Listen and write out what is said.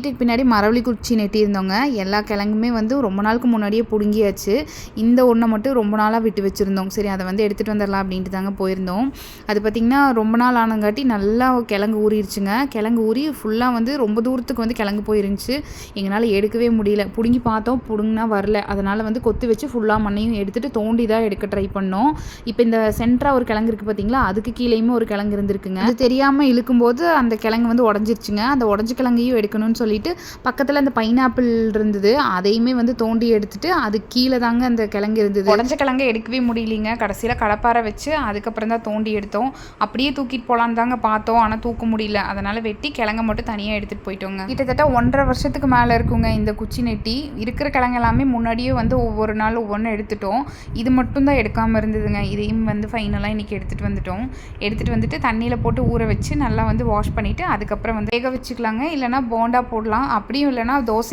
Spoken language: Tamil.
வீட்டுக்கு பின்னாடி மரவள்ளி குச்சி நெட்டியிருந்தவங்க எல்லா கிழங்குமே வந்து ரொம்ப நாளுக்கு முன்னாடியே பிடுங்கியாச்சு. இந்த ஒன்றை மட்டும் ரொம்ப நாளாக விட்டு வச்சுருந்தோம். சரி அதை வந்து எடுத்துகிட்டு வந்துடலாம் அப்படின்ட்டு தாங்க போயிருந்தோம். அது பார்த்திங்கன்னா ரொம்ப நாள் ஆனங்காட்டி நல்லா கிழங்கு ஊறிடுச்சுங்க கிழங்கு ஊறி ஃபுல்லாக வந்து ரொம்ப தூரத்துக்கு வந்து கிழங்கு போயிருந்துச்சு. எங்களால் எடுக்கவே முடியல. பிடுங்கி பார்த்தோம் பிடுங்கினா வரல. அதனால் வந்து கொத்து வச்சு ஃபுல்லாக மண்ணையும் எடுத்துகிட்டு தோண்டி தான் எடுக்க ட்ரை பண்ணோம். இப்போ இந்த சென்டராக ஒரு கிழங்கு இருக்குது பார்த்தீங்களா அதுக்கு கீழேயுமே ஒரு கிழங்கு இருந்திருக்குங்க. அது தெரியாமல் இழுக்கும்போது அந்த கிழங்கு வந்து உடஞ்சிருச்சுங்க. அந்த உடஞ்ச கிழங்கையும் எடுக்கணும்னு சொல்லி சொல்லிட்டு பக்கத்தில் அந்த பைனாப்பிள் இருந்தது. அதையுமே வந்து தோண்டி எடுத்துட்டு அது கீழே தாங்க அந்த கிழங்கு இருந்தது. உடஞ்ச கிழங்கு எடுக்கவே முடியலிங்க. கடைசியில் கடப்பாரை வச்சு அதுக்கப்புறம் தான் தோண்டி எடுத்தோம். அப்படியே தூக்கிட்டு போகலான்னு தாங்க பார்த்தோம். ஆனால் தூக்க முடியல. அதனால் வெட்டி கிழங்க மட்டும் தனியாக எடுத்துகிட்டு போயிட்டோங்க. கிட்டத்தட்ட ஒன்றரை வருஷத்துக்கு மேலே இருக்குங்க இந்த குச்சி நெட்டி. இருக்கிற கிழங்கு எல்லாமே முன்னாடியே வந்து ஒவ்வொரு நாள் ஒவ்வொன்று எடுத்துட்டோம். இது மட்டும் தான் எடுக்காமல் இருந்ததுங்க. இதையும் வந்து ஃபைனலாக இன்றைக்கி எடுத்துகிட்டு வந்துட்டோம். எடுத்துகிட்டு வந்துட்டு தண்ணியில் போட்டு ஊற வச்சு நல்லா வந்து வாஷ் பண்ணிவிட்டு அதுக்கப்புறம் வந்து வேக வச்சுக்கலாங்க. இல்லைனா போண்டா போட்டு போடலாம். அப்படியும் இல்லைனா தோசை